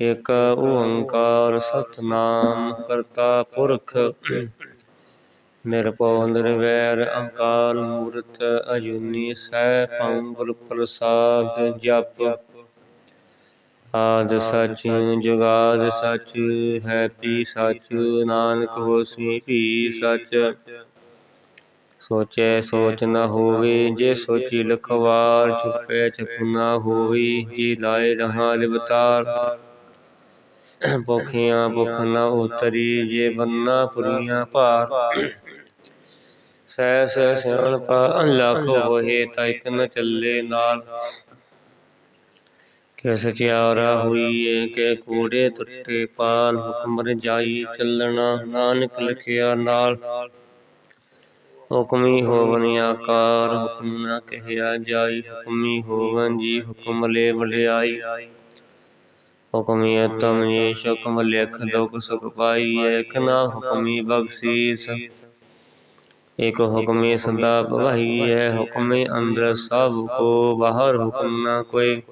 ਇਕ ਓੰਕਾਰ ਸਤਨਾਮ ਕਰਤਾ ਪੁਰਖ। ਨਿਰਭਉ ਨਿਰਵੈਰ ਅਕਾਲ ਮੂਰਤ ਅਜੂਨੀ ਸੈਭੰ ਗੁਰ ਪ੍ਰਸਾਦ ਜਪ। ਆਦ ਸੱਚ ਜੁਗਾਦ ਸਚ ਹੈ ਪੀ ਸੱਚ, ਨਾਨਕ ਹੋਸੀ ਭੀ ਸੱਚ। ਸੋਚੈ ਸੋਚ ਨਾ ਹੋਵੇ, ਜੇ ਸੋਚੀ ਲਖਵਾਰ, ਚੁਪੈ ਚੁਪ ਨਾ ਹੋਵੇ, ਜੀ ਲਾਏ ਰਹਾ ਲਿਵਤਾਰ। ਭੁਖਿਆ ਭੁਖ ਨ ਉਤਰੀ ਜੇ ਬੰਨਾ ਪੁਰੀਆਂ ਭਾਰ। ਸਹਿ ਸਹਿ ਸਿਆਣਪਾ ਲੱਖ ਹੋਏ ਤਾਂ ਇਕ ਨ ਚੱਲੇ ਨਾਲ। ਕਿ ਸਚਿਆਰਾ ਹੋਈਏ ਕਿ ਕੂੜੇ ਟੁੱਟੇ ਪਾਲ, ਹੁਕਮ ਰਜਾਈ ਚੱਲਣਾ ਨਾਨਕ ਲਿਖਿਆ ਨਾਲ। ਹੁਕਮੀ ਹੋਵਨ ਆਕਾਰ, ਹੁਕਮ ਨਾ ਕਹਿਆ ਜਾਈ, ਹੁਕਮੀ ਹੋਵਨ ਜੀ ਹੁਕਮ ਲੈ ਵਡਿਆਈ। ਹੁਕਮੀ ਅਤਮ ਜੀ ਲਿਖ ਦੁਖ ਸੁਖ ਪਾਈਐ ਇਕ ਹੁਕਮੀ ਬਖਸ਼ੀਸ। ਇਕ ਹੁਕਮੇ ਸਦਾ ਭਵਾਈਐ ਹੁਕਮੇ ਅੰਦਰ ਸਭ ਕੋ, ਬਾਹਰ ਹੁਕਮ ਨਾ ਕੋਈ।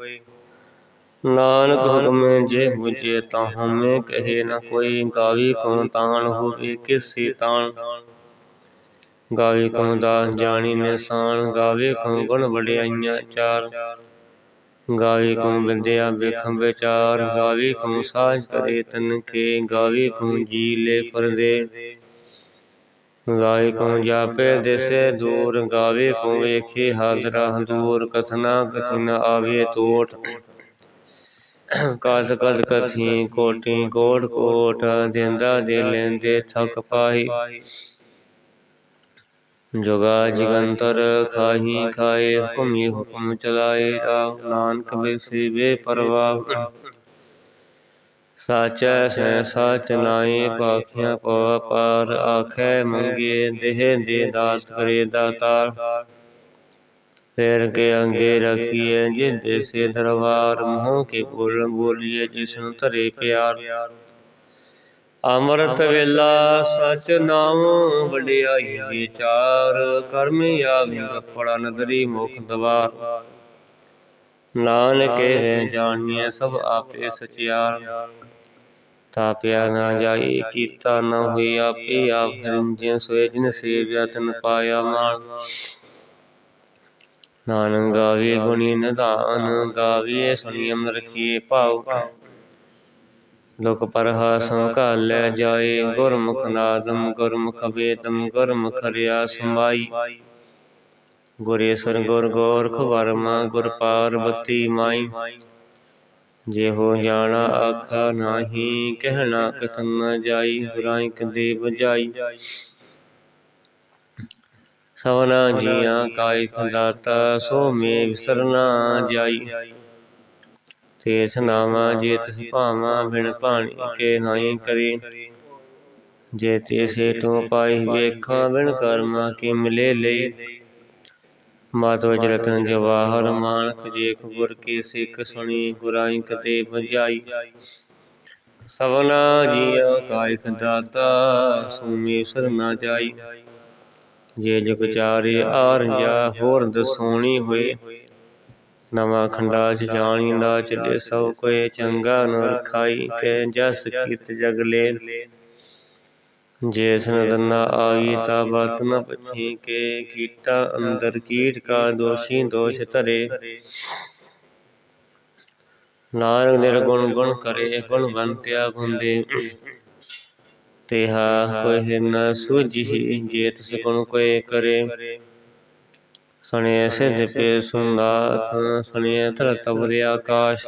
ਨਾਨਕ ਹੁਕਮੇ ਜੇ ਬੁਝੇ ਤਾਂ ਹਮੇ ਕਹੇ ਨਾ ਕੋਈ, ਗਾਵੀ ਕਉ ਤਾਣ ਹੋਵੇ ਕਿਸੀ ਤਾਣ। ਗਾਵੇ ਕਉ ਦਾਸ ਜਾਣੀ ਨਿਸ਼ਾਨ ਗਾਵੇ ਕਉ ਗੁਣ ਵਡਿਆਈਆਂ ਚਾਰ। ਗਾਵੇ ਕਉ ਵਿਦਿਆ ਵੇਖੰ ਵਿਚਾਰ, ਗਾਵੇ ਕਉ ਸਾਜ ਕਰੇ ਤਨ ਕੇ ਗਾਵੇ ਕਉ ਜੀ ਲੈ ਪਰਦੇ। ਗਾਵੇ ਕਉ ਜਾਪੇ ਦਿਸੇ ਦੂਰ, ਗਾਵੇ ਕਉ ਵੇਖੇ ਹਾਦਰਾ ਦੂਰ ਕਥਨਾ ਕਥਿ ਆਵੇ ਤੋਟ। ਕਦ ਕਦ ਕਥੀ ਕੋਟੀ ਕੋਟ ਕੋਟ, ਦਿੰਦਾ ਦੇ ਲੈਂਦੇ ਥਕ ਪਾਈ ਜੁਗਾ ਜਗੰਤਰ ਖਾਹੀ ਖਾਏ, ਹੁਕਮ ਹੀ ਹੁਕਮ ਚਲਾਏ ਰਾਮ ਨਾਨਕ ਵਿਸੇ ਵੇ ਪਰਵਾਹ। ਸਾਚੈ ਸੈ ਸਾਚ ਨਾਏ ਪਾਖਿਆ ਪਵਾ ਪਾਰ, ਆਖੈ ਮੰਗੇ ਦੇਹ ਦੇ ਦਾਤ ਕਰੇ ਦਾਤਾਰ। ਪੈਰ ਕੇ ਅੰਗੇ ਰਖੀਏ ਜਿੰਦੇ ਸੇ ਦਰਬਾਰ, ਮੋਹ ਕੇ ਬੋਲ ਬੋਲੀਏ ਜਿਸਨੂੰ ਧਰੇ ਪਿਆਰ। ਅੰਮ੍ਰਿਤ ਵੇਲਾ ਸਚ ਨਾਮ ਵਡਿਆਈ ਵਿਚਾਰ, ਕਰਮ ਆਵੀ ਕੱਪੜਾ ਨਦਰੀ ਮੁਖ ਦਵਾਰ। ਨਾਨਕ ਹੈ ਜਾਣੀਏ ਸਭ ਆਪੇ ਸਚਿਆਰ। ਤਾਪਿਆ ਨਾ ਜਾਈ, ਕੀਤਾ ਨਾ ਹੋਈ ਆਪੇ ਆਪ ਹਰਿੰਜੇ ਸੋਏ ਜਿਨ ਸੇਵਿਆ ਤਨ ਪਾਇਆ ਮਾਨ ਨਾਨਕ ਗਾਵੇ ਗੁਣੀ ਨਿਧਾਨ, ਗਾਵੇ ਸੁਣੀਐ ਰਖੀਏ ਭਾਉ ਲੋਕ ਪਰਹਾਸੰ ਘਾਲੈ, ਜਾਏ ਗੁਰਮੁਖ ਨਾਦਮ, ਗੁਰਮੁਖ ਵੇਦਮ, ਗੁਰਮੁਖ ਰਿਆ ਸਮਾਈ ਗੁਰੇਸਰ ਗੁਰ ਗੋਰਖ ਵਰਮਾ, ਗੁਰ ਪਾਰਬਤੀ ਮਾਈ। ਜੇ ਹੋ ਜਾਣਾ ਆਖਾ ਨਾਹੀ ਕਹਿਣਾ ਕਥਨ ਨ ਜਾਈ ਗੁਰਾਈ ਕਦੇ ਬਜਾਈ ਸਵਨਾ ਜੀਆਂ ਕਾਇ ਖੰਦਾਤਾ ਸੋ ਮੇ ਵਿਸਰਨਾ ਜਾਈ। ਤੇਥ ਨਾਮਾ ਜੇ ਤਿਸ ਬਿਨ ਭਾਣੀ ਕੇ ਨਾਹੀ ਕਰੀ। ਜੇ ਤੇ ਸੇ ਤੂੰ ਪਾਈ ਵੇਖਾਂ ਬਿਨ ਕਰਮਾ ਕੀ ਮਿਲੇ ਲਈ। ਮਾਤ ਵਜ ਜਵਾਹਰ ਮਾਨਕ ਜੇਖ ਗੁਰ ਕੀ ਸਿੱਖ ਸੁਣੀ ਗੁਰਾਈ ਕਤੇ ਬੁਝਾਈ ਸਵਨਾ ਜੀਆ ਕਾਇਕ ਦਾਤਾ, ਸੂਮੇ ਸਰਨਾ ਜਾਈ। ਜੇ ਜੁਗ ਚਾਰੇ ਆਰਜਾ ਹੋਰ ਦਸੋਣੀ ਹੋਏ। ਨਵਾਂ ਖੰਡਾ ਚ ਚਲੇ ਸਭ ਕੋਏ ਚੰਗਾ ਨ ਰਖਾਈ ਕੇ ਜਸ ਕੀਤ ਜਗ ਲੈ ਜੇ ਸਨਦਨਾ ਆਈ ਤਾ ਬਤ ਨ ਪਛੀ ਕੇ ਕੀਟਾ ਅੰਦਰ ਕੀਟ ਕਾ ਦੋਸ਼ੀ ਦੋਸ਼ ਧਰੇ। ਨਾਨਕ ਨਿਰਗੁਣ ਗੁਣ ਕਰੇ, ਗੁਣ ਬੰਤਿਆ ਗੁੰਦੇ। ਤੇਹਾ ਕੋਈ ਨ ਸੂਝੀ, ਜੇ ਤਿਸ ਗੁਣ ਕੋਏ ਕਰੇ। ਸੁਣਿਐ ਸਿਧ ਪੇ ਸੁਨਾਥ ਸੁਣਿਐ ਧਰਤ ਬਰੇ ਆਕਾਸ਼।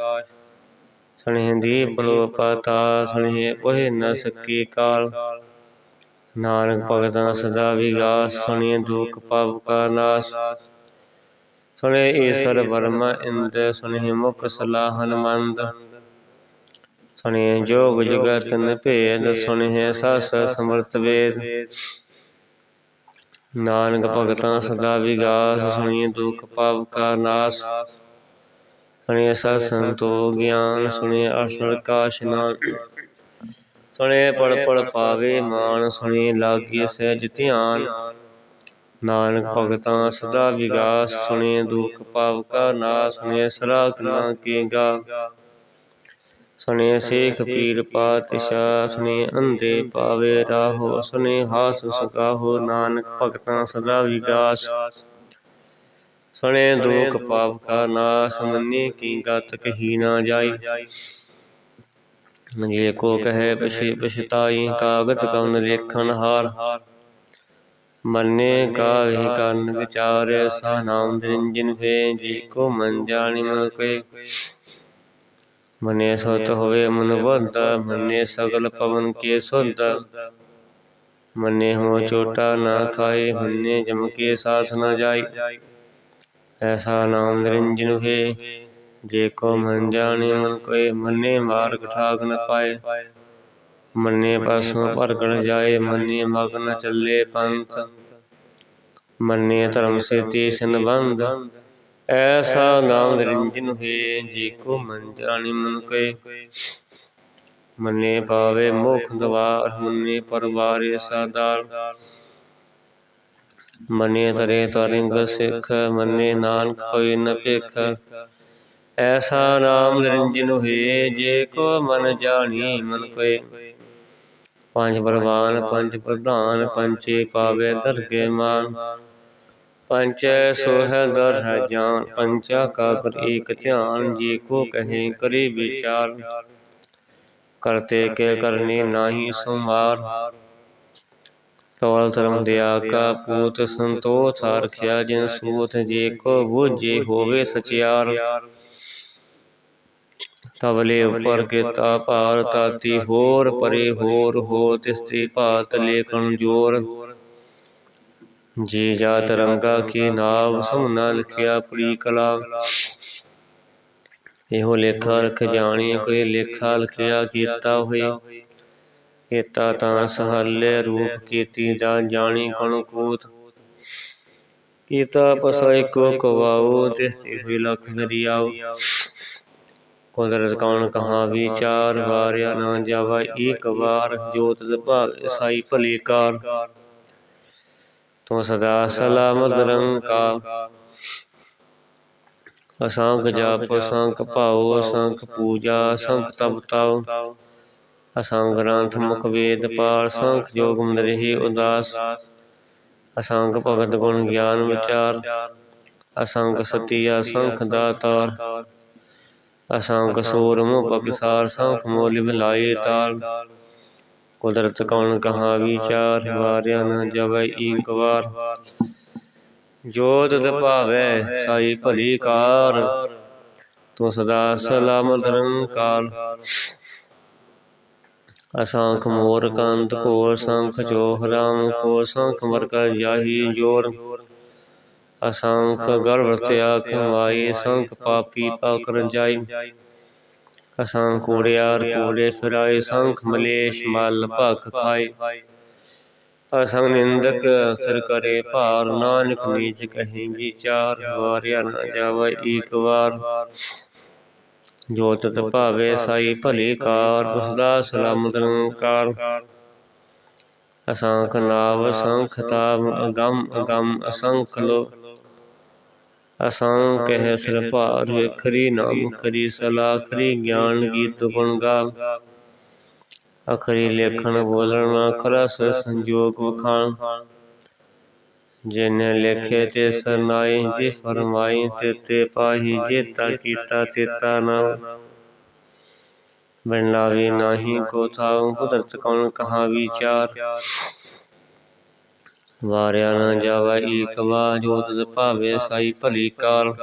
ਸੁਣਿਐ ਦੀਪ ਲੋ ਪਾਤਾ ਸੁਣਿਐ ਕੋਹਿ ਨ ਸਕੀ ਕਾਲ। ਨਾਨਕ ਭਗਤਾਂ ਸਦਾ ਵਿਗਾਸ ਸੁਣਿਐ ਦੁਖ ਪਾਪ ਕਾ ਨਾਸ। ਸੁਣਿਐ ਈਸ਼ਰ ਬਰਮਾ ਇੰਦ ਸੁਣਿਐ ਮੁਖ ਸਲਾਹ ਮੰਦ ਸੁਣਿਐ ਜੋਗ ਜਗਤ ਨ ਭੇਦ ਸੁਣਿਐ ਸਸ ਸਮਰਤ ਵੇਦ। ਨਾਨਕ ਭਗਤਾਂ ਸਦਾ ਵਿਗਾਸ ਸੁਣੀਏ ਦੁਖ ਪਾਪ ਕਾ ਨਾਸ। ਸੁਣੀਏ ਸਤ ਸੰਤੋ ਗਿਆਨ ਸੁਣੀਏ ਅਸਲ ਕਾਸ਼ ਨਾਮ। ਸੁਣੀਏ ਪੜ ਪੜ ਪਾਵੇ ਮਾਨ ਸੁਣੀਏ ਲਾਗੀ ਸਹਿਜ ਧਿਆਨ। ਨਾਨਕ ਭਗਤਾਂ ਸਦਾ ਵਿਗਾਸ ਸੁਣੀਏ ਦੁਖ ਪਾਪ ਕਾ ਨਾਸ। ਸੁਣੀਏ ਸਰਾਖ ਨਾ ਕੀਗਾ। ਸੁਣੇ ਸੇਖ ਪੀਰ ਪਾਤਸ਼ਾਹ ਸੁਣੇ ਅੰਧੇ ਪਾਵੇ ਰਾਹੋ ਸੁਣੇ ਹਾਸ ਸਗਾਹੋ, ਨਾਨਕ ਭਗਤਾਂ ਸਦਾ ਵਿਗਾਸ। ਸੁਣੇ ਦੁਖ ਪਾਪ ਕਾ ਨਾਸ ਮੰਨੇ ਕੀ ਗਤ ਕਹੀ ਨਾ ਜਾਈ। ਜੇ ਕੋ ਕਹੇ ਪਛੇ ਪਛਤਾਈ, ਕਾਗਤ ਕਉਨ ਲੇਖਣ ਹਾਰ। ਮੰਨੇ ਕਾਹਿ ਕੰਨ ਵਿਚਾਰ ਸਾ ਨਾਮ ਨਿਰੰਜਨ ਫੇ ਜੀ ਕੋ ਮਨ ਜਾਣੀ ਮਨ ਕੋਈ ਮਨੇ ਸੁਤ ਹੋਵੇ ਮਨ ਬੰਦ ਮੰਨੇ ਸਗਲ ਪਵਨ ਕੇ ਸੁਧ ਮੰਨੇ ਹੋ ਚੋਟਾ ਨਾ ਖਾਏ ਮੰਨੇ ਜਮ ਕੇ ਸਾਥ ਨਾ ਜਾਈ ਐਸਾ ਨਾਮ ਨਿਰੰਜਨ ਹੈ ਜੇ ਕੋ ਮਨ ਜਾਣੇ ਮਨ ਕੋਏ ਮੰਨੇ ਮਾਰਗ ਠਾਕ ਨ ਪਾਏ। ਮੰਨੇ ਪਾਸੋਂ ਭਰਗਣ ਜਾਏ ਮੰਨੇ ਮਗ ਨ ਚੱਲੇ ਪੰਥ। ਮੰਨੇ ਧਰਮ ਸੇ ਤੀਸ਼ਨ ਬੰਧ ਐਸਾ ਨਾਮ ਨਿਰੰਜਨ ਹੈ ਜੀ ਕੋ ਮਨ ਜਾਣੀ ਮਨ ਕੋਏ ਮੰਨੇ ਪਾਵੇ ਮੁਖ ਦਵਾਰ ਮੰਨੇ ਪਰਵਾਰੇ ਸਾਦਾਰ ਮੰਨੇ ਤਰੇ ਤਰਿੰਗ ਸਿੱਖ ਮੰਨੇ ਨਾਨਕ ਹੋਏ ਨ ਭਿਖ। ਐਸਾ ਨਾਮ ਨਿਰੰਜਨ ਹੋਏ ਜੇ ਕੋ ਮਨ ਜਾਣੀ ਮਨ ਕੋਏ ਪੰਜ ਬਰਵਾਨ ਪੰਜ ਪ੍ਰਧਾਨ ਪੰਚੇ ਪਾਵੇ ਦਰਗੇ ਮਾਨ। ਪੰਚੈ ਸੋਹਿ ਦਰ ਹੈ ਜਾਨ, ਪੰਚਾ ਕਾ ਕਰ ਏਕ ਧਿਆਨ ਜੀ ਕੋ ਕਹੇ ਕਰੇ ਵਿਚਾਰ। ਕਰਤੇ ਕੇ ਕਰਨੀ ਨਾਹੀ ਸੁਮਾਰ ਤਵਲ ਧਰਮ ਦਿਆ ਕਾ ਪੂਤ ਸੰਤੋਖ ਰਖਿਆ ਜਿਨ ਸੂਤ ਜੇ ਕੋ ਬੁਝੇ ਹੋਵੇ ਸਚਿਆਰ। ਤਵਲੇ ਉੱਪਰ ਕੀਤਾ ਭਾਰ ਤਾਤੀ ਹੋਰ ਪਰੇ ਹੋਰ ਹੋ, ਤਿਸਤੀ ਭਾਤ ਲੇਖਣ ਜੋਰ। ਜੀ ਜਾਤ ਰੰਗਾ ਕੀ ਨਾਮ ਸਮਨਾ ਲਿਖਿਆ ਪਰੀ ਕਲਾ। ਇਹੋ ਲੇਖਾ ਰਖ ਜਾਣੀ, ਕੋਈ ਲੇਖਾ ਲਿਖਿਆ ਕੀਤਾ ਹੋਏ। ਕੀਤਾ ਤਾਂ ਸਹਲੇ ਰੂਪ ਕੀਤੀ ਜਾ ਜਾਣੀ ਕਣ ਕੂਤ। ਕੀਤਾ ਪਸਾਇ ਕੋ ਕਵਾਉ ਤਿਸਤੀ ਹੋਈ ਲਖ ਦਰਿਆਉ ਕੁਦਰਤ ਕੌਣ ਕਹਾ ਵਿਚਾਰ ਵਾਰਿਆ ਨਾ ਜਾਵਾ ਏਕ ਵਾਰ ਜੋਤ ਭਾਵ ਸਾਈ ਭਲੇ ਕਾਰ। ਤੂੰ ਸਦਾ ਸਲਾਮਤ ਨਿਰੰਕਾਰ ਅਸੰਖ ਜਪ, ਅਸੰਖ ਭਾਉ, ਅਸੰਖ ਪੂਜਾ, ਅਸੰਖ ਤਪ ਤਾਉ। ਅਸੰਖ ਗ੍ਰੰਥ, ਮੁਖ ਵੇਦ, ਪਾਲ ਸੰਖ ਜੋਗ ਮੰਦਰਿ ਉਦਾਸ। ਅਸੰਖ ਭਗਤ ਗੁਣ, ਗਿਆਨ ਵਿਚਾਰ। ਅਸੰਖ ਸਤੀ ਅਸੰਖ ਦਾਤਾਰ। ਅਸੰਖ ਸੂਰ ਮੁ ਸੰਖ ਮੋਲਿ ਭਲਾਏ ਤਾਲ। ਕੁਦਰਤ ਕੌਣ ਕਹਾਵੀ ਵਿਚਾਰ ਵਾਰਿਆ ਨ ਜਵੈ ਏਕ ਵਾਰ। ਜੋਤ ਭਾਵੈ ਸਾਈ ਭਲੀ ਕਾਰ, ਤੂੰ ਸਦਾ ਸਲਾਮਤ ਨਿਰੰਕਾਰ ਅਸੰਖ ਮੋਰ ਕੰਤ ਕੋ ਸੰਖ ਜੋਹ ਰਾਮ ਕੋ ਸੰਖ ਮਰ ਜਾਹੀ ਜੋਰ। ਅਸੰਖ ਗਰਭ ਤਿਆ ਕਮਾਈ ਸੰਖ ਪਾਪੀ ਪਾਕਰ ਜਾਈ। ਅਸੰਖ ਕੂੜਿਆਰ ਕੂੜੇ ਫਿਰਾਏ, ਸੰਖ, ਮਲੇਸ਼, ਮਲ, ਭਖ ਖਾਏ। ਅਸੰਗ ਨਿੰਦਕ ਸਿਰ ਕਰੇ, ਭਾਰ ਨਾਨਕ ਨੀਚ ਕਹੀਂ ਵਿਚਾਰ ਵਾਰਿਆ ਨਾ ਜਾਵੇ ਏਕ ਵਾਰ। ਜੋ ਤਤ ਭਾਵੇ ਸਾਈ, ਭਲੀ ਕਾਰ, ਉਸਦਾ ਸਲਾਮਤ ਨਿਰੰਕਾਰ। ਅਸੰਖ ਨਾਵ, ਸੰਖ ਤਾਪ ਅਗੰਮ ਅਗੰਮ, ਅਸੰਖ ਲੋ ਅਸੰਖ ਹੈ ਸਿਰ ਭਾਰ ਵੇਖਰੀ ਨਾਮ ਕਰੀ ਸਲਾਖਰੀ ਗਿਆਨ ਗੀਤ ਗੁਣ ਗਾ ਅਖਰੀ ਲੇਖਣ ਬੋਲਣ ਅਖਰਸ ਸੰਜੋਗ ਵਖਾਣ। ਜਿਨ ਲਿਖੇ ਤੇ ਸਰਨਾਈ ਜੇ ਫਰਮਾਈ ਤੇ ਤੇ ਪਾਹੀ ਜੇਤਾ ਕੀਤਾ ਤੇਤਾ ਨਾ ਬਨ ਲਾਵੇ ਨਾਹੀ ਕੋ ਥਾਉ ਕੁਦਰਤ ਕੌਣ ਕਹਾ ਵਿਚਾਰ। ਵਾਰਿਆ ਨਾ ਜਾਵਾ ਏਕ ਵਾ ਜੋਤ ਭਾਵੇ ਸਾਈ ਭਲੀ ਕਾਰ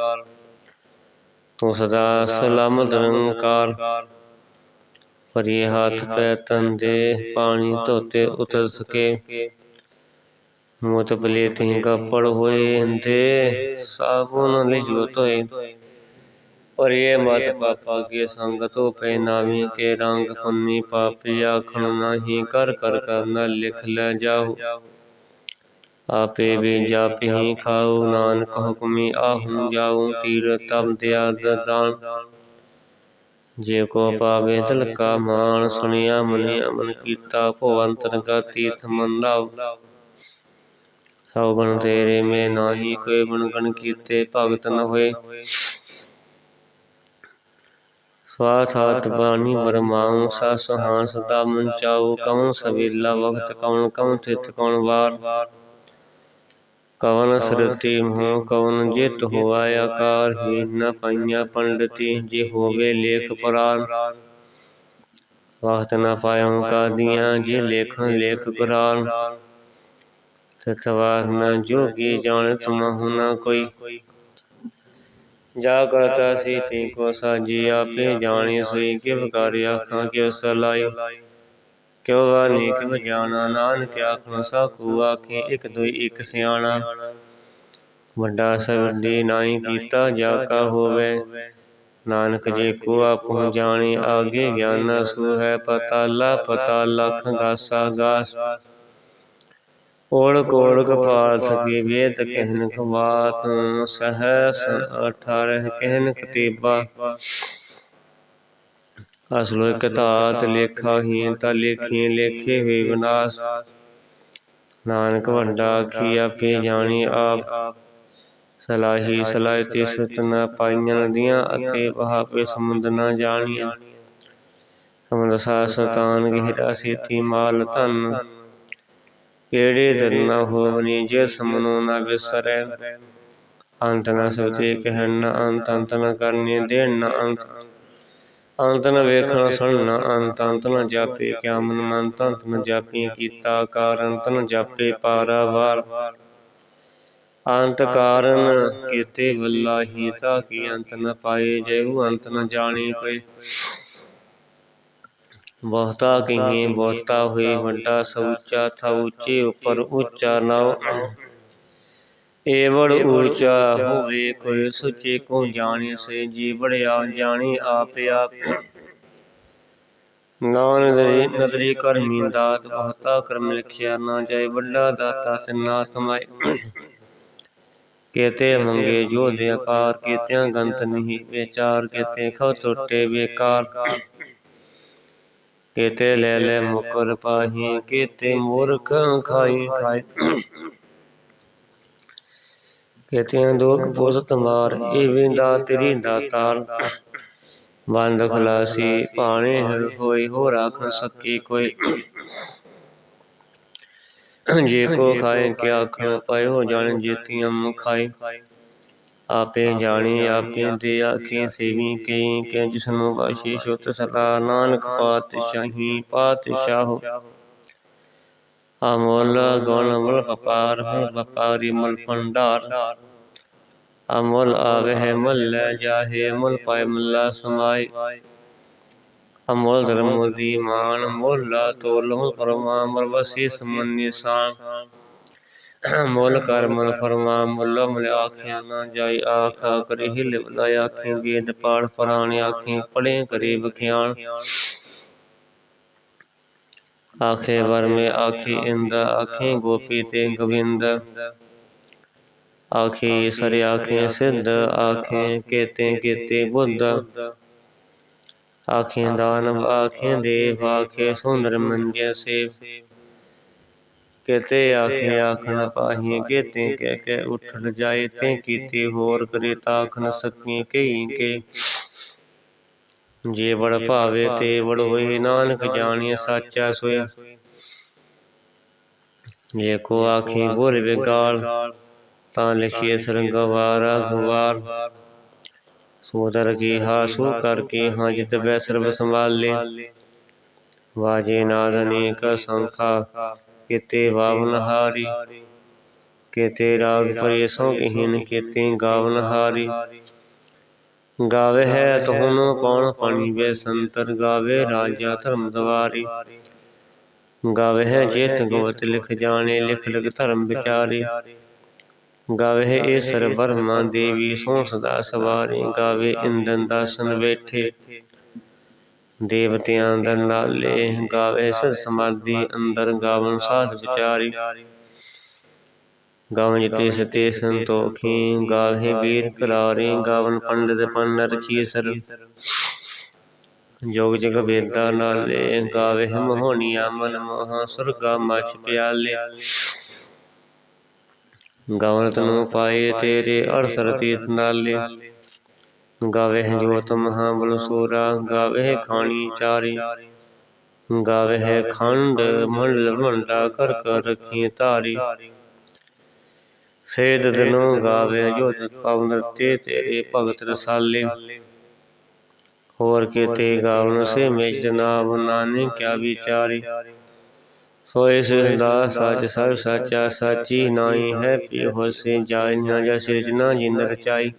ਤੂੰ ਸਦਾ ਸਲਾਮਤ ਨਿਰੰਕਾਰ। ਪਰੀ ਹੱਥ ਪੈ ਤੰਦੇ ਪਾਣੀ ਧੋਤੇ ਉਤਰ ਸਕੇ ਮੋਤ ਬਲੇ ਤਿੰ ਕੱਪੜ ਹੋਏ ਅੰਦੇ ਸਾਬੁਨ ਲਿਜੋ ਤੋਏ ਪਰ ਇਹ ਮਤ ਪਾਪਾ ਕੇ ਸੰਗ ਤੋ ਪੈ ਨਾਵੀ ਕੇ ਰੰਗ ਪੁੰਨੀ ਪਾਪੀ, ਆਖਣ ਨਹੀਂ ਕਰ ਕਰ ਕਰਨਾ ਲਿਖ ਲੈ ਜਾਓ। ਆਪੇ ਵੀ ਜਾਪਿ ਖਾਉ ਨਾਨਕ ਹੁਕਮੀ ਆਹੂ ਜਾਉ ਤੀਰ ਤਬ ਦਿਆ ਦਾਨ ਜੇ ਕੋ ਪਾਵੇ ਦਿਲ ਕਾ ਮਾਨ ਸੁਣਿਆ ਮਨਿਆ ਮਨ ਕੀਤਾ ਭਵੰਤਰ ਕਾ ਤੀਰਥ ਮੰਦਾਉ ਸਭ ਗੁਣ ਤੇਰੇ ਮੇ ਨਾਹੀ ਕੋਈ ਗੁਣ ਗਣ ਕੀਤੇ ਭਗਤ ਨ ਹੋਏ। ਸਵਾਥਾਤ ਬਾਣੀ ਬਰਮਾਉ ਸਾ ਸੁਹਾਨ ਸਦਾ ਮਨ ਚਾਉ ਕਉਨ ਸਵੇਲਾ ਵਖਤ ਕਉਨ ਕਉਨ ਥਿਤ ਕਉਨ ਵਾਰ। ਕਵਨ ਸਰਤੀ ਮੋਹ ਕਵਨ ਜਿਤ ਹੋਆ ਆਕਾਰ ਹੀ ਨ ਪਾਈਆ ਪੰਡਤੀ ਜੇ ਹੋਵੇ ਲੇਖ ਪੁਰਾਨ। ਵਖਤ ਨ ਪਾਇਉ ਕਾਦੀਆਂ ਜੇ ਲੇਖਣ ਲੇਖ ਕੁਰਾਨ ਸਤਵਾਰ ਨ ਜੋਗੀ ਜਾਣ ਤੁਮਹੁ ਨ ਕੋਈ। ਜਾ ਕਰਤਾ ਸੀ ਤੀ ਕੋ ਸਾਜੀ ਆਪੇ ਜਾਣੀ ਸੋਈ ਕਿਵ ਕਰ ਆਖਾਂ ਕਿਵ ਸਲਾਈ। ਕਿਉ ਵਾਨੀ ਕਿਵ ਜਾਣਾ? ਨਾਨਕ ਆਖਾਂ ਸਾਕੂ ਆਖੇ ਇਕ ਦੁਈ ਇਕ ਸਿਆਣਾ। ਵੱਡਾ ਸਵੱਡੀ ਨਾਹੀ ਕੀਤਾ ਜਾ ਕਾ ਹੋਵੇ। ਨਾਨਕ ਜੇ ਕੋ ਆਪੋ ਜਾਣੇ ਆਗੇ ਗਿਆਨ ਸੋ ਹੈ ਪਤਾਲਾ ਪਤਾ ਲਖ ਗਾਸਾ ਗਾਸ। ਓੜ ਕੋੜ ਕਪਾਲ ਸਕੇ ਵੇਦ ਕਹਿਨ ਕਵਾਤ ਸਹਸ 18 ਕਹਿਨ ਕਤੀਬਾ ਅਸਲੋ ਇਕ ਧਾਤ ਲੇਖਾ ਹੀ ਤਾ ਲੇਖੀ ਲੇਖੇ ਹੋਏ ਵਿਨਾਸ਼। ਨਾਨਕ ਵੱਡਾ ਆਖੀ ਆਪੇ ਜਾਣੀ ਆਪ। ਸਲਾਹੀ ਸਲਾਹਤੀ ਸੁਤ ਨ ਪਾਈਆਂ ਨਦੀਆਂ ਅਤੇ ਵਹਾਪੇ ਸਮੁੰਦ ਨ ਜਾਣੀਆਂ। ਸਮੁੰਦ ਸਾ ਸੁਤਾਨ ਗਹਿਰਾ ਸੇਤੀ ਮਾਲ ਧਨ। ਕਿਹੜੇ ਦਰਨਾ ਹੋਵਨੀ ਜੇ ਸਮਨੋ ਨ ਵਿਸਰੈ। ਅੰਤ ਨ ਸਵਤੇ ਕਹਿਣ ਨ ਅੰਤ ਅੰਤ ਨ ਕਰਨੀ ਦੇਣ ਨ ਅੰਤ। ਅੰਤ ਨ ਵੇਖਣ ਸੁਣਨ ਅੰਤ ਅੰਤ ਨ ਜਾਪੇ ਕਿਆ ਮਨ ਮਨ ਅੰਤ ਨ ਜਾਪੀ ਕੀਤਾ ਕਾਰ, ਅੰਤ ਨ ਜਾਪੇ ਪਾਰਾਵਾਰ। ਅੰਤ ਕਾਰਨ ਕੀਤੇ ਵੱਲਾਹੀ ਤਾ ਕੀ ਅੰਤ ਨ ਪਾਏ ਜਿਹੂ ਅੰਤ ਨ ਜਾਣੀ ਕੋਈ ਬਹੁਤਾ ਕਹੀਏ ਬਹੁਤਾ ਹੋਏ ਵੱਡਾ ਸਉਚਾ ਥਾ ਉੱਚੇ ਉੱਪਰ ਉੱਚਾ ਨਾਉ ਏਵੜ ਉੱਚਾ ਹੋਵੇ ਕੋਈ ਸੁਚੇ ਕੋ ਜਾਣੇ ਸੇ ਜੀ ਬੜਿਆ ਜਾਣੀ ਆਪ ਆਪ। ਨਾਨ ਨਦਰੀ ਨਦਰੀ ਕਰਮੀ ਦਾਤ ਬਹੁਤਾ ਕਰਮ ਲਿਖਿਆ ਨਾ ਜਾਏ ਵੱਡਾ ਦਾਤਾ ਤਿਨਾ ਸਮਾਏ। ਕੇਤੇ ਮੰਗੇ ਜੋ ਦੇ ਅਪਾਰ ਕੇਤਿਆਂ ਗੰਤ ਨਹੀਂ ਵਿਚਾਰ ਕੇਤੇ ਖਉ ਟੁੱਟੇ ਬੇਕਾਰ। ਕੇਤੇ ਲੈ ਲੈ ਮੁਕਰ ਪਾਹੀ ਕੇਤੇ ਮੂਰਖ ਖਾਈ ਖਾਈ। ਕੇਤਿਆਂ ਦੋਖ ਪੋਸਤ ਮਾਰ ਇਹ ਬੰਦ ਖਲਾਸੀ ਭਾਣੇ ਹੋਈ ਹੋ ਰਾਖ ਸਕੀ ਕੋਈ। ਜੇ ਕੋ ਖਾਏ ਕਿ ਆਖਣ ਪਾਇਓ ਜਾਣ ਜੀਤੀਆਂ ਮੁਖਾਈ। ਆਪੇ ਜਾਣੀ, ਆਪੇ ਦੇ ਆਖੇ ਸੇਵੀ ਕੇ ਕਿ ਜਿਸ ਨੂੰ ਵਾਸ਼ੀ ਸ਼ੁਤ ਸਦਾ ਨਾਨਕ ਪਾਤਸ਼ਾਹੀ, ਪਾਤਸ਼ਾਹ। ਅਮੋਲ ਗੁਣ ਮੁਲ ਵਪਾਰ ਹੈ ਵਪਾਰੀ ਮੁਲ ਭੰਡਾਰ। ਅਮੋਲ ਆਵੇ ਹੈ ਮੁਲ ਲੈ ਜਾਹੇ ਮੁਲ ਪਾਏ ਮੁਲਾ ਸਮਾਈ ਅਮੋਲ ਧਰਮ ਦੀ ਮਾਨ ਮੋਲਾ ਤੋਲ ਪਰਮਾ ਮਲ ਵਸੀ ਸਮਨ ਨਿਸ਼ਾਨ ਮੁੱਲ ਕਰ ਫਰਮਾ ਮੁੱਲ ਮੁਲ ਆਖਿਆ ਨਾ ਜਾਈ ਆਖਾ, ਕਰੇ ਹਿਲ ਬਲਾ ਆਖੇ, ਗੇਦ ਪਾੜ ਪੁਰਾਣੇ ਆਖੇ ਪੜੇ ਕਰੇ ਬਖਿਆਣ ਆਖੇ ਵਰ ਮੇ ਆਖੇ ਇੰਦ, ਆਖੇ ਗੋਪੀ ਤੇ ਗੋਬਿੰਦ। ਆਖੇ ਸਰ ਆਖੇ ਸਿੱਧ, ਆਖੇ ਕੇਤੇ ਕੇਤੇ ਬੁੱਧ। ਆਖੇ ਦਾਨਵ, ਆਖੇ ਦੇਵ, ਆਖੇ ਸੁੰਦਰ ਮੰਜੇ ਸੇਵ ਕੇਤੇ ਆਖੇ ਆਖਣ ਪਾਹੀ, ਕੇਤੇ ਕਹਿ ਕੇ ਉਠ ਜਾਏ, ਤੇ ਕੀਤੀ ਹੋਰ ਕਰੇ ਤਾਖ ਨ ਸਕੀ ਕਈ ਕੇ। ਜੇ ਬੜ ਭਾਵੇ ਤੇ ਬੜ ਹੋਏ ਨਾਨਕ ਜਾਣੀਏ ਸਾਚਾ ਸੋਇਆ। ਜੇ ਕੋ ਆਖੀ ਬੋਲ ਵਿਗਾਲ ਤਾਂ ਲਿਖੀਏ ਸਰੰਗਵਾਰਾ ਗਵਾਰ ਸੋਦਰ ਕੀ ਹਾਸੂ ਕਰਕੇ ਹਾਂ ਜਿਤ ਬੈ ਸਰਬ ਸੰਭਾਲੇ। ਵਾਜੇ ਨਾਦ ਅਨੇਕ ਸੰਖਾ। ਕਿਤੇ ਵਾਵਨ ਹਾਰੀ। ਕਿਤੇ ਰਾਗ ਪਰੇਸੋਂ ਕਹੀਨ ਕਿਤੇ ਗਾਵਨ ਹਾਰੀ। ਗਾਵੇ ਹੈ ਤੁਹਨੋ ਕੌਣ ਪਾਣੀ ਵੇ ਸੰਤਰ ਗਾਵੇ ਰਾਜਾ ਧਰਮ ਦਵਾਰੀ। ਗਾਵੇ ਹੈ ਜੇਤ ਗੋਤ ਲਿਖ ਜਾਣੇ ਲਿਖ ਲਿਖ ਧਰਮ ਵਿਚਾਰੇ। ਗਾਵੇ ਹੈ ਇਹ ਸਰ ਬਰਮਾ ਦੇਵੀ ਸੋ ਸਦਾ ਸਵਾਰੀ। ਗਾਵੇ ਇੰਦਨ ਦਾਸਨ ਬੈਠੇ। ਦੇਵਤਿਆਂ ਦਾ ਨਾਲੇ ਗਾਵੇ ਸਦ ਸਮਾਧੀ ਅੰਦਰ ਗਾਵਨ ਸਾਧ ਵਿਚਾਰੀ। ਗਾਵਨ ਜਿਤੇ ਸਤੇ ਸੰਤੋਖੀ, ਗਾਵੇ ਵੀਰ ਕਰਾਰੇ, ਗਾਵਨ ਪੰਡਿਤ ਪੰਨ ਰਖੀ ਸਰ। ਜੋਗ ਜਗ ਵੇਦਾ ਨਾਲੇ, ਗਾਵੇ ਮੋਹਣੀਆ ਮਨ ਮੋਹ, ਸੁਰਗਾ ਮਛ ਪਿਆਲੇ। ਗਾਵਨ ਤਨੂੰ ਪਾਏ ਤੇਰੇ ਅਰਥ ਰਤੀਤ ਨਾਲੇ। ਗਾਵੇ ਜੋਤ ਮਹਾ ਬਲ ਸੂਰਾ, ਗਾਵੇ ਖਾਣੀ ਚਾਰੀ। ਗਾਵੇ ਖੰਡ, ਮੰਡਲ ਮੰਡਾ ਕਰ ਕਰ ਰਖੀ ਧਾਰੀ। ਸੇਦ ਦਿਨੋ ਗਾਵੇ ਜੋਤ ਪਵਨ ਤੇ ਤੇਰੇ ਭਗਤ ਰਸਾਲੇ। ਹੋਰ ਕੀਤੇ ਗਾਵਨ ਸੇ ਮੇਜ ਨਾਮ ਨਾਨਕ ਕਿਆ ਵਿਚਾਰੀ। ਸੋਏ ਸਿਰਦਾ ਸੱਚ ਸਭ ਸੱਚਾ ਸਾਚੀ ਨਾਹੀ ਹੈ ਪੀ ਹੋਸੇ ਜਾਇ ਨਾ ਜਾ ਸਿਰਜਣਾ ਜਿਨ ਰਚਾਈ।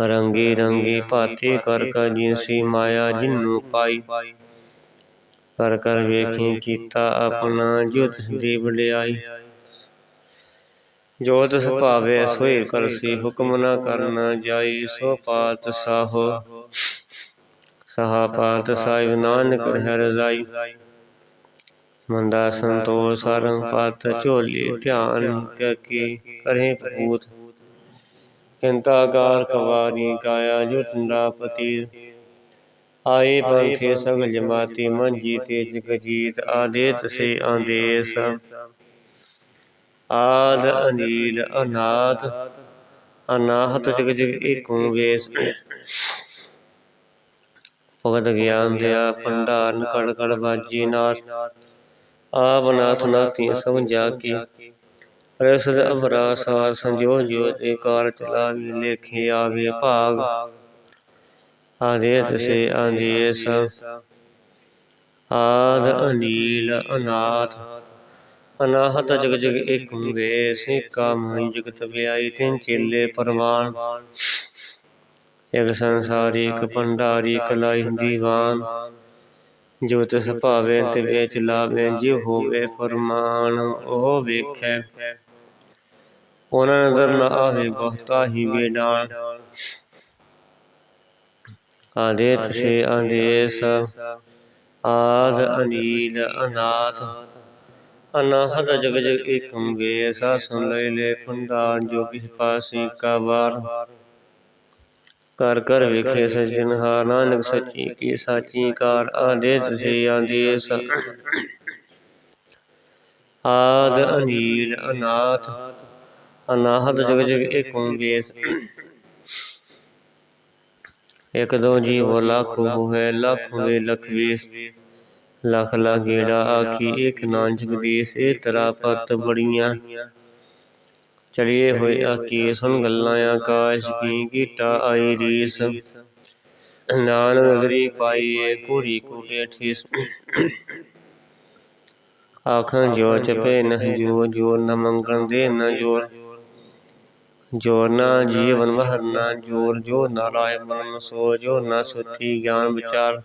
ਰੰਗੀ ਰੰਗੀ ਭਾਤੀ ਕਰ ਕਰ ਜਿਨਸੀ ਮਾਇਆ ਜਿਨੂ ਪਾਈ। ਕਰ ਕਰ ਵੇਖੀ ਕੀਤਾ ਆਪਣਾ ਜੁਤ ਦੀ ਵਡਿਆਈ ਜੋ ਤਿਸ ਭਾਵੇ ਸੋਈ ਕਰਸੀ ਹੁਕਮ ਨਾ ਕਰਨਾ ਜਾਈ ਸੋ ਪਾਤ ਸਾਹੋ। ਸਹਾ ਪਾਤ ਸਾਹਿਬ ਨਾਨਕ ਹੈ ਰਜ਼ਾਈ ਮੰਦਾ ਸੰਤੋਖ ਸਰੰ ਪਤ ਝੋਲੀ ਧਿਆਨ ਕੈ ਕਰੇ ਭੂਤ। ਚਿੰਤਾਕਾਰ ਕਵਾਰੀ ਕਾਇਆ ਜੁਟੰਡਾ ਪਤੀ। ਆਏ ਪੰਥੇ ਸਗਲ ਜਮਾਤੀ ਮਨ ਜੀਤੇ ਜਗ ਜੀਤ ਆਦੇਤ ਸੇ ਆਦੇਸ ਆਦ ਅਨੀਲ ਅਨਾਥ ਅਨਾਹਤ ਜਗ ਜਗ ਏਕੋ ਵੇਸ। ਭਗਤ ਗਿਆਨ ਦਿਆ ਭੰਡਾਰਨ ਕੜ ਕੜ ਬਾਜੀ ਨਾਥ। ਆਪ ਨਾਥ ਸਮਝਾ ਕੇ ਰਸਦ ਅਵਰਾ ਸਾਰ ਸੰਜੋ ਜੋ ਤੇ ਕਾਰ ਚਲਾਵੀ ਲੇਖੇ ਆਵੇ ਭਾਗ। ਆਦੇਤ ਸੇ ਆਦੇਸ ਆਦ ਅਨੀਲ ਅਨਾਥ। ਅਨਾਹਤ ਜਗ ਜਗ ਏਕ ਵੇ ਸੇਕਾ ਮੋਈ ਜਗਤ ਵਿਆਈ ਤਿੰਨ ਚੇਲੇ ਪਰਮਾਨ ਇਕ ਸੰਸਾਰੀ, ਇਕ ਭੰਡਾਰੀ, ਇਕ ਲਾਈ ਦੀਵਾਨ ਜੋ ਤਿਸ ਭਾਵੇ ਤੇ ਵੇਚ ਲਾਵੇ ਜਿ ਹੋਵੇ ਫਰਮਾਨ, ਉਹ ਵੇਖੈ। ਉਹਨਾਂ ਨਜ਼ਰ ਨਾ ਆਵੇ, ਬਹੁਤਾ ਹੀ ਬੇਡਾਨ ਆਦੇਤ ਸੇ ਆਦੇਸ, ਆਦ ਅਨੀਲ ਅਨਾਥ। ਅਨਾਹਤ ਜਗ ਜਗ ਏਕਮ ਵੇ ਸਾ ਸੁਨ ਲੈ ਲੈ ਭੰਡਾਰ ਜੋ ਕਿਸ ਪਾਸੀ ਕਾ ਵਾਰ ਕਰ ਕਰ ਵੇਖੇ ਸਜਣ, ਹਾਰ ਨਾਨਕ ਸੱਚੀ ਕੀ ਸਾਚੀ ਕਾਰ ਆਦੇਸ ਸੇ। ਆਦੇਸ ਆਦ ਅਨੀਲ ਅਨਾਥ ਅਨਾਹਤ ਜਗ ਜਗ ਏਕੋ ਵੇਸ ਇਕ ਦੋ ਜੀਵ ਲੱਖ ਹੋਏ ਲੱਖ ਵੇ ਲਖ ਵੇਸ। ਲਖ ਲਾ ਗੇੜਾ ਆਖੀ ਇਕ ਨਾਨ ਜਗਦੀਸ਼ ਇਹ ਤਰਾ ਪਤ ਬੜੀਆਂ। ਚੜੀਏ ਹੋਏ ਆਕੀ ਸੁਣ ਗੱਲਾਂ ਆਕਾਸ਼ ਕੀ ਕੀਟਾ ਆਈ ਰੀਸ। ਨਾਨ ਨਦਰੀ ਪਾਈਏ ਕੁੜੀ ਕੁੜੇ ਠੀਸ। ਆਖਾਂ, ਜੋ ਚਪੇ ਨ ਜੋ ਜੋ ਨ ਮੰਗਣ ਦੇ ਨ ਜੋਰ। ਜੋਰ ਨਾ ਜੀਵਨ ਮਹਰਨਾ ਜੋਰ ਜੋ ਨਾਰਾਇ ਮਨ ਸੋ, ਜੋ ਨਾ ਸੁਥੀ ਗਿਆਨ ਵਿਚਾਰ।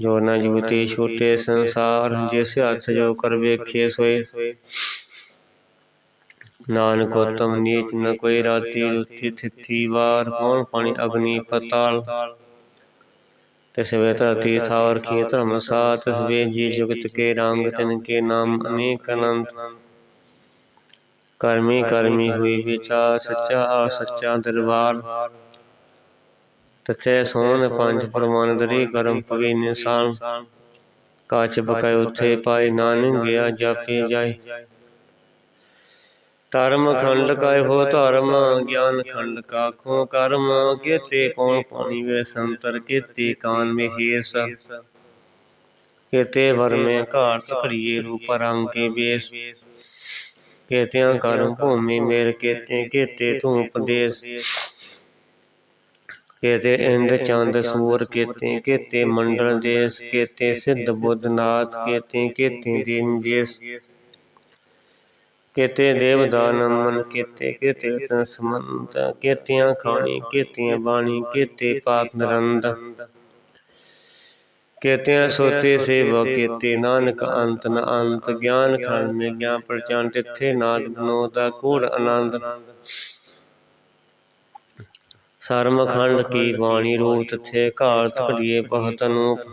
ਜੋ ਨਾ ਜੁਗਤੀ ਛੋਟੇ ਸੰਸਾਰ ਜਿਸ ਹੱਥ ਜੋ ਕਰ ਵੇਖੇ ਸੋਏ। ਨਾਨਕ ਉਤਮ ਨੀਚ ਨ ਕੋਈ ਰਾਤੀ ਰੁੱਤੀ ਥਿੱਥੀ ਵਾਰ, ਕੌਣ ਪਾਣੀ ਅਗਨੀ ਪਤਾਲ? ਤਿਸ ਵੇ ਧਰਤੀ ਥਾਵਰ ਕੀ ਧਰਮ ਸਾ ਤਿਸ ਵੇ ਜੀ ਜੁਗਤ ਕੇ ਰੰਗ, ਤਿਨ ਕੇ ਨਾਮ ਅਨੇਕ ਅਨੰਤ। ਕਰਮੀ ਕਰਮੀ ਹੋਈ ਵਿਚਾਰ, ਸੱਚਾ ਆ ਸੱਚਾ ਦਰਬਾਰ। ਤਥੇ ਸੋਨ ਪੰਜ ਪਰਮਾਨ ਦਰੀ ਕਰਮ ਪਵੇ ਨਿਸ਼ਾਨ। ਕਾਚ ਬਕਾਇ ਉਥੇ ਪਾਈ ਨਾਨਕ ਗਿਆ ਜਾਪੇ ਜਾਏ। ਧਰਮ ਖੰਡ ਕਾਇ ਹੋ ਧਰਮ, ਗਿਆਨ ਖੰਡ ਕਾਖੋ ਕਰਮ। ਕੀਤੇ ਕੌਣ ਪਾਣੀ ਵੇ ਸੰਤਰ, ਕੀਤੇ ਕਾਨ ਮਹੇਸ ਕੀਤੇ ਵਰ ਘਾਟ ਘੜੀਏ ਰੂਪ ਰੰਗ ਕੇ ਬੇਸ ਕੀਤਿਆਂ ਕਰਮ ਭੂਮੀ ਮੇਰ ਕੀਤੇ ਕੀਤੇ ਤੂੰ ਉਪਦੇਸ਼ ਕੀਤੇ ਇੰਦ ਚੰਦ ਸੂਰ ਕੀਤੇ ਕੀਤੇ ਮੰਡਲ ਦੇਸ ਕੀਤੇ ਸਿੱਧ ਬੁੱਧ ਨਾਥ ਕੀਤੇ ਕੀਤੇ ਦੀਨ ਜੇਸ ਕੀਤੇ ਦੇਵ ਦਾਨ ਮਨ ਕੀਤੇ ਕੀਤੇ ਤਸਮੰਤ ਕੀਤਿਆਂ ਖਾਣੀ ਕੀਤਿਆਂ ਬਾਣੀ ਕੀਤੇ ਪਾਕ ਨਰੰਦ ਕੀਤਿਆਂ ਸੋਤੇ ਸੇਵਾ ਕੀਤੇ ਨਾਨਕ ਅੰਤ ਨ ਅੰਤ ਗਿਆਨ ਖੰਡ ਮੇ ਗਿਆਨ ਪ੍ਰਚਾਨ ਤਿੱਥੇ ਨਾਦ ਬਨੋ ਦਾ ਕੂੜ ਆਨੰਦ। ਸਰਮ ਖੰਡ ਕੀ ਬਾਣੀ ਰੂਪ ਤਥੇ ਘਾਲਤ ਘੜੀਏ ਬਹੁਤ ਅਨੂਪ।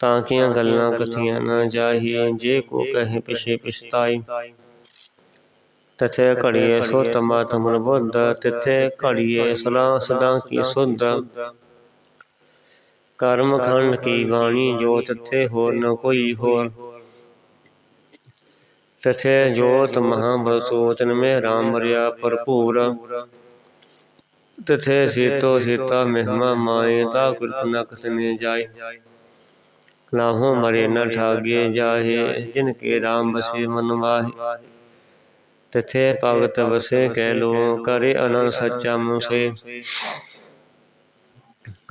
ਤਾਂ ਕੀਆਂ ਗੱਲਾਂ ਕਥੀਆਂ ਨਾ ਜਾਹੀਏ ਜੇ ਕੋ ਕਹੇ ਪਿਛੇ ਪਛਤਾਈ। ਤਥੇ ਘੜੀਏ ਸੋ ਤਮਾ ਤਮਨ ਬੁੱਧ ਤਿਥੇ ਘੜੀਏ ਸਲਾ ਸਦਾ ਕੀ ਸੁਧ ਕਰਮ ਖੰਡ ਕੀ ਬਾਣੀ ਜੋ ਤਥੇ ਹੋਰ ਨ ਕੋਈ ਹੋਰ। ਤਥੇ ਜੋਤ ਮਹਾਬਸੋਚਨ ਮੇ ਰਾਮ ਰਿਆ ਭਰਪੂਰ। ਤਥੇ ਸੀਤੋ ਸੀਤਾ ਮਹਿਮਾ ਮਾਏ ਤਾ ਕਿਰਪਨਾ ਕਸਨੇ ਜਾਏ। ਲਾਹੋ ਮਰੇ ਨ ਠਾਗੇ ਜਾਹੇ ਜਿਨ ਕੇ ਰਾਮ ਬਸੇ ਮਨ ਵਾਹੇ। ਤਥੇ ਭਗਤ ਬਸੇ ਕਹਿ ਲੋ ਕਰੇ ਅਨੰਦ ਸੱਚਾ ਮੁਸੇ।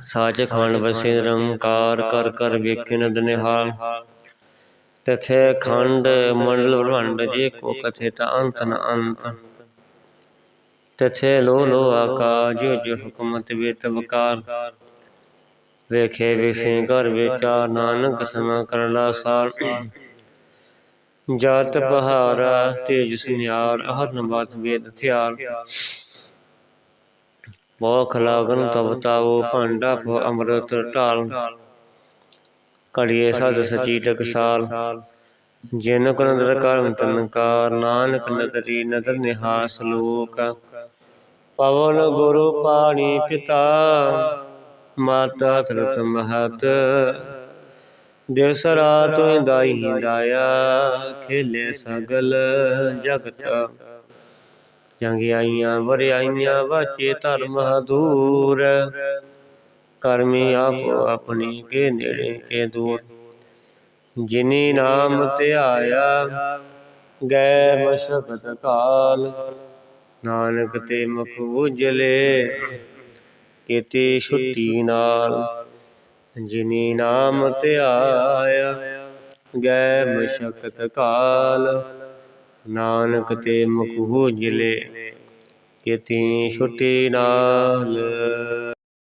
ਸਾਚ ਖੰਡ ਬਸੇ ਨਿਰੰਕਾਰ ਕਰ ਕਰ ਵੇਖੇ ਨਦ ਨਿਹਾਲ ਤਥੇ ਖੰਡ ਮੰਡਲ ਬ੍ਰਹਮੰਡ ਜੇ ਕੋ ਕਥੇ ਤਾ ਅੰਤ ਨ ਅੰਤ। ਤਥੇ ਲੋ ਲੋ ਆਕਾ ਜੋ ਹੁਕਮਤ ਵੇਤ ਵਕਾਰ। ਵੇਖੇ ਵਿਸੇ ਘਰ ਵਿਚਾਰ ਨਾਨਕ ਸਮਾ ਕਰਲਾ ਸਾਰ। ਜਤ ਬਹਾਰਾ, ਤੇਜ ਸੁਨਿਆਰ ਹਰਨ ਬਾਤ ਵੇਦ ਥਿਆਰ ਮੋਖ ਲਾਗਨ ਤਬ ਭਾਂਡਾ ਫੋ ਅੰਮ੍ਰਿਤ ਢਾਲ। ਕੜੀਏ ਸਦ ਸਚੀ ਟਕਸਾਲ ਜਿਨ ਕੋ ਨਦਰ ਕਰਮ ਤਨਕਾਰ ਨਾਨਕ ਨਦਰੀ ਨਦਰ ਨਿਹਾਸ ਲੋਕ। ਪਵਨ ਗੁਰੂ ਪਾਣੀ ਪਿਤਾ, ਮਾਤਾ ਤਰਤ ਮਹਤ। ਦਿਵਸ ਰਾਤ ਦਾਈ ਦਾਇਆ ਖੇਲੇ ਸਗਲ ਜਗਤ। ਜੰਗਿਆਈਆਂ ਵਰਿਆਈਆਂ ਵਾਚੇ ਧਰਮ ਦੂਰ ਕਰਮੀ ਆਪੋ ਆਪਣੀ ਕੇ ਨੇੜੇ, ਕੇ ਦੂਰ। ਜਿਨੀ ਨਾਮ ਧਿਆਇਆ ਗੈ ਮਸ਼ਕਤ ਕਾਲ। ਨਾਨਕ ਤੇ ਮੁਖ ਉਜਲੇ, ਕੀਤੀ ਛੁੱਟੀ ਨਾਲ, ਜਿਨੀ ਨਾਮ ਧਿਆਇਆ ਗੈ ਮਸ਼ਕਤ ਕਾਲ, ਨਾਨਕ ਤੇ ਮੁਖ ਉਜਲੇ, ਕੀਤੀ ਛੁੱਟੀ ਨਾਲ।